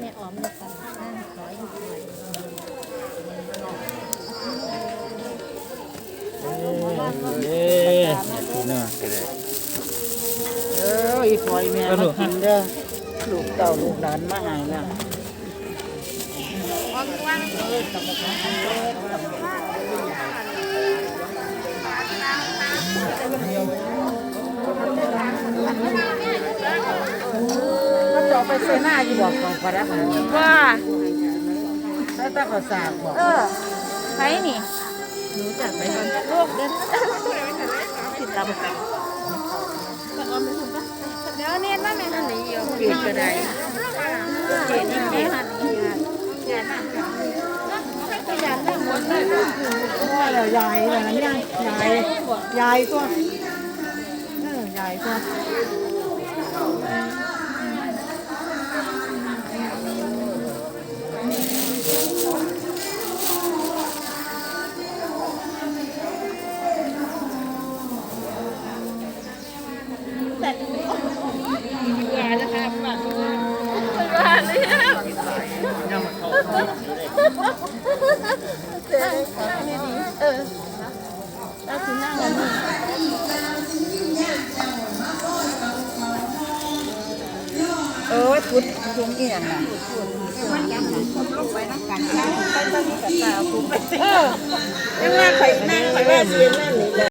แม่อ๋อมเะยค่ะนั่งขออยู่หน่อยเย้พี่น้อเอออีพอยแม่มากินเด้อลูกเต่าลูกหลนมาหายนะว่างเออตับกระเออตับกระทะ ไปเซน่าอยู่บอกของประดับนะว่าถ้าตาเขาสาบอกเออใครนี่หนูจัดไปก่อนลูกเดินติดตามกันเดี๋ยวเนียนมาแม่นั่นนี่อยู่เกลียดก็ได้เจ็ดนี่แม่หันนี่ยายนั่งยายนั่งหมดเลยว่าแล้วยายอะไรนะยายยายยายตัวเออยายตั เลยเออแล้วคือนั่งกันเออพุดพุงเอียงน่ะมันยังลงไปน้ำกันไปตั้งแต่ตาพุงเออยังว่าข่อยนั่งข่อยว่าเสียนั่นนี่แหละ